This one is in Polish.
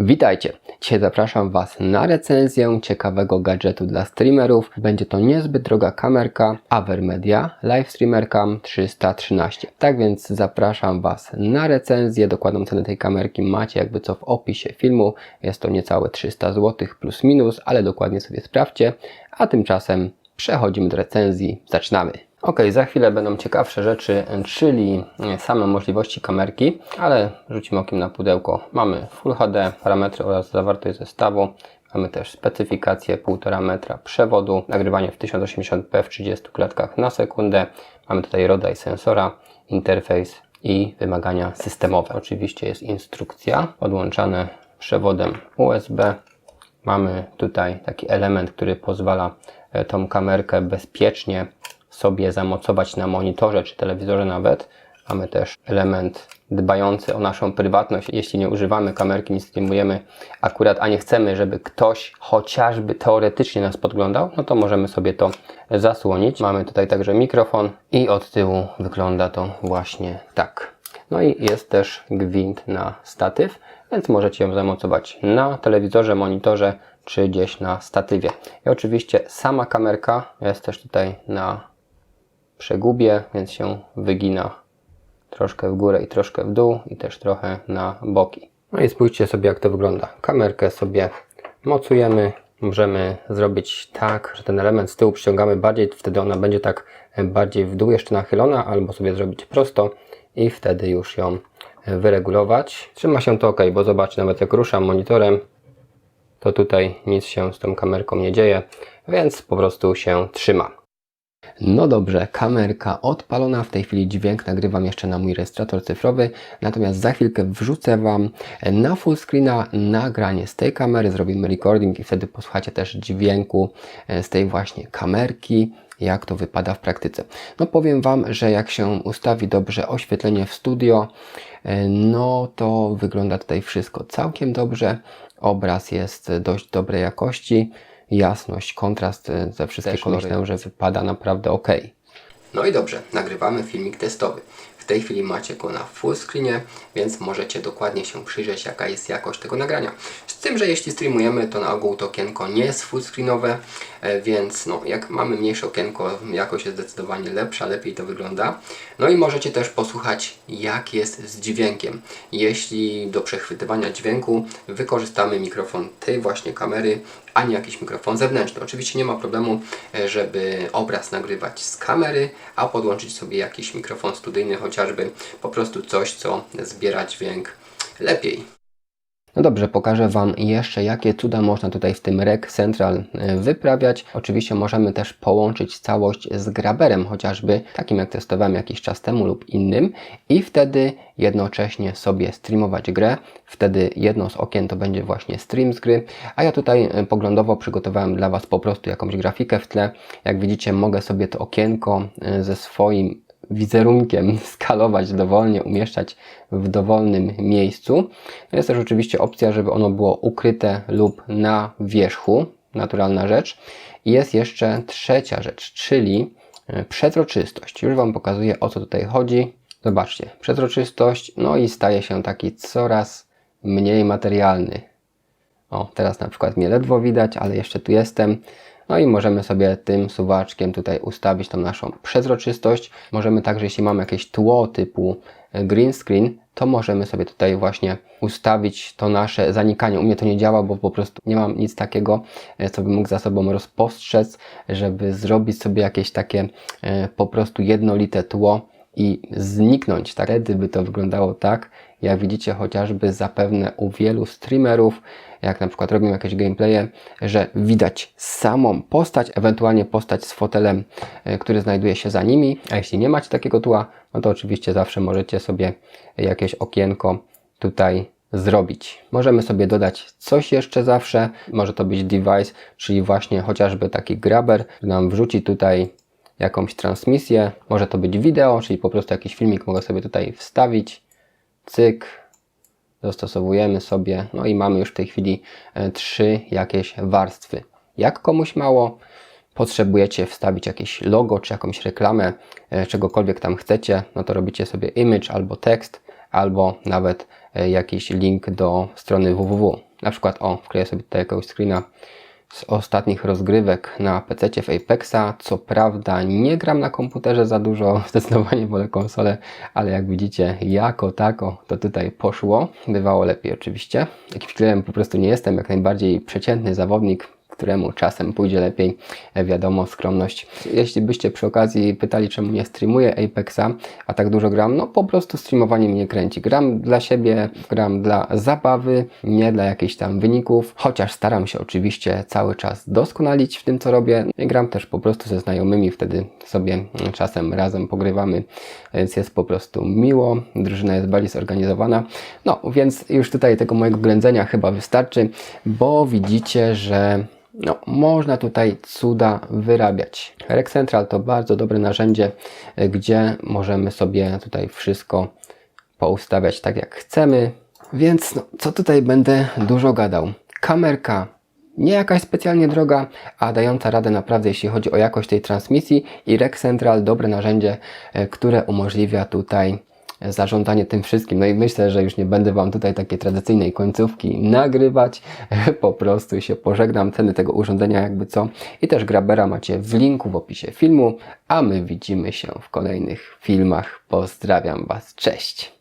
Witajcie! Dzisiaj zapraszam Was na recenzję ciekawego gadżetu dla streamerów. Będzie to niezbyt droga kamerka Avermedia Live Streamer Cam 313. Tak więc zapraszam Was na recenzję. Dokładną cenę tej kamerki macie jakby co w opisie filmu. Jest to niecałe 300 zł plus minus, ale dokładnie sobie sprawdźcie. A tymczasem przechodzimy do recenzji. Zaczynamy! Ok, za chwilę będą ciekawsze rzeczy, czyli same możliwości kamerki, ale rzucimy okiem na pudełko. Mamy Full HD, parametry oraz zawartość zestawu. Mamy też specyfikację 1,5 metra przewodu, nagrywanie w 1080p w 30 klatkach na sekundę. Mamy tutaj rodzaj sensora, interfejs i wymagania systemowe. Oczywiście jest instrukcja podłączane przewodem USB. Mamy tutaj taki element, który pozwala e, tą kamerkę bezpiecznie sobie zamocować na monitorze czy telewizorze nawet. Mamy też element dbający o naszą prywatność. Jeśli nie używamy kamerki, nie streamujemy akurat, a nie chcemy, żeby ktoś chociażby teoretycznie nas podglądał, no to możemy sobie to zasłonić. Mamy tutaj także mikrofon i od tyłu wygląda to właśnie tak. No i jest też gwint na statyw, więc możecie ją zamocować na telewizorze, monitorze czy gdzieś na statywie. I oczywiście sama kamerka jest też tutaj na przegubie, więc się wygina troszkę w górę i troszkę w dół i też trochę na boki. No i spójrzcie sobie jak to wygląda. Kamerkę sobie mocujemy. Możemy zrobić tak, że ten element z tyłu przyciągamy bardziej, wtedy ona będzie tak bardziej w dół jeszcze nachylona, albo sobie zrobić prosto i wtedy już ją wyregulować. Trzyma się to ok, bo zobaczcie, nawet jak ruszam monitorem, to tutaj nic się z tą kamerką nie dzieje, więc po prostu się trzyma. No dobrze, kamerka odpalona, w tej chwili dźwięk nagrywam jeszcze na mój rejestrator cyfrowy, natomiast za chwilkę wrzucę Wam na full screena nagranie z tej kamery, zrobimy recording i wtedy posłuchacie też dźwięku e, z tej właśnie kamerki, jak to wypada w praktyce. No powiem Wam, że jak się ustawi dobrze oświetlenie w studio, e, no to wygląda tutaj wszystko całkiem dobrze, obraz jest dość dobrej jakości, jasność, kontrast y, ze wszystkiego myślę, że wypada naprawdę ok. No i dobrze, nagrywamy filmik testowy. W tej chwili macie go na full screenie, więc możecie dokładnie się przyjrzeć, jaka jest jakość tego nagrania. Z tym, że jeśli streamujemy, to na ogół to okienko nie jest full screenowe, e, więc no, jak mamy mniejsze okienko, jakość jest zdecydowanie lepsza, lepiej to wygląda. No i możecie też posłuchać, jak jest z dźwiękiem. Jeśli do przechwytywania dźwięku wykorzystamy mikrofon tej właśnie kamery, a nie jakiś mikrofon zewnętrzny. Oczywiście nie ma problemu, e, żeby obraz nagrywać z kamery, a podłączyć sobie jakiś mikrofon studyjny, chociażby po prostu coś, co zbiera dźwięk lepiej. No dobrze, pokażę Wam jeszcze, jakie cuda można tutaj w tym Rec Central e, wyprawiać. Oczywiście możemy też połączyć całość z graberem, chociażby takim jak testowałem jakiś czas temu lub innym i wtedy jednocześnie sobie streamować grę. Wtedy jedno z okien to będzie właśnie stream z gry, a ja tutaj e, poglądowo przygotowałem dla Was po prostu jakąś grafikę w tle. Jak widzicie, mogę sobie to okienko e, ze swoim wizerunkiem skalować dowolnie, umieszczać w dowolnym miejscu. Jest też oczywiście opcja, żeby ono było ukryte lub na wierzchu, naturalna rzecz. I jest jeszcze trzecia rzecz, czyli e, przezroczystość. Już Wam pokazuję o co tutaj chodzi. Zobaczcie, przezroczystość, no i staje się taki coraz mniej materialny. O, teraz na przykład mnie ledwo widać, ale jeszcze tu jestem. No i możemy sobie tym suwaczkiem tutaj ustawić tą naszą przezroczystość. Możemy także, jeśli mamy jakieś tło typu e, green screen, to możemy sobie tutaj właśnie ustawić to nasze zanikanie. U mnie to nie działa, bo po prostu nie mam nic takiego, e, co bym mógł za sobą rozpostrzec, żeby zrobić sobie jakieś takie e, po prostu jednolite tło i zniknąć. Tak, wtedy by to wyglądało tak, jak widzicie chociażby zapewne u wielu streamerów, jak na przykład robią jakieś gameplaye, że widać samą postać, ewentualnie postać z fotelem, e, który znajduje się za nimi, a jeśli nie macie takiego tła, no to oczywiście zawsze możecie sobie jakieś okienko tutaj zrobić. Możemy sobie dodać coś jeszcze zawsze, może to być device, czyli właśnie chociażby taki grabber, który nam wrzuci tutaj jakąś transmisję, może to być wideo, czyli po prostu jakiś filmik mogę sobie tutaj wstawić, cyk, dostosowujemy sobie, no i mamy już w tej chwili e, trzy jakieś warstwy. Jak komuś mało, potrzebujecie wstawić jakieś logo czy jakąś reklamę, e, czegokolwiek tam chcecie, no to robicie sobie image albo tekst, albo nawet e, jakiś link do strony www. Na przykład, o, wkleję sobie tutaj jakiegoś screena z ostatnich rozgrywek na PC w Apexa. Co prawda nie gram na komputerze za dużo, zdecydowanie wolę konsolę, ale jak widzicie, jako tako to tutaj poszło. Bywało lepiej oczywiście. Killerem po prostu nie jestem, jak najbardziej przeciętny zawodnik, któremu czasem pójdzie lepiej, e, wiadomo, skromność. Jeśli byście przy okazji pytali, czemu nie streamuję Apexa, a tak dużo gram, no po prostu streamowanie mnie kręci. Gram dla siebie, gram dla zabawy, nie dla jakichś tam wyników, chociaż staram się oczywiście cały czas doskonalić w tym, co robię. Gram też po prostu ze znajomymi, wtedy sobie czasem razem pogrywamy, więc jest po prostu miło, drużyna jest bardziej zorganizowana. No, więc już tutaj tego mojego ględzenia chyba wystarczy, bo widzicie, że no, można tutaj cuda wyrabiać. Rec Central to bardzo dobre narzędzie, y, gdzie możemy sobie tutaj wszystko poustawiać tak jak chcemy. Więc no, co tutaj będę dużo gadał? Kamerka nie jakaś specjalnie droga, a dająca radę naprawdę jeśli chodzi o jakość tej transmisji i Rec Central dobre narzędzie, y, które umożliwia tutaj zarządzanie tym wszystkim. No i myślę, że już nie będę Wam tutaj takiej tradycyjnej końcówki nagrywać. Po prostu się pożegnam. Ceny tego urządzenia jakby co. I też Grabera macie w linku w opisie filmu. A my widzimy się w kolejnych filmach. Pozdrawiam Was. Cześć!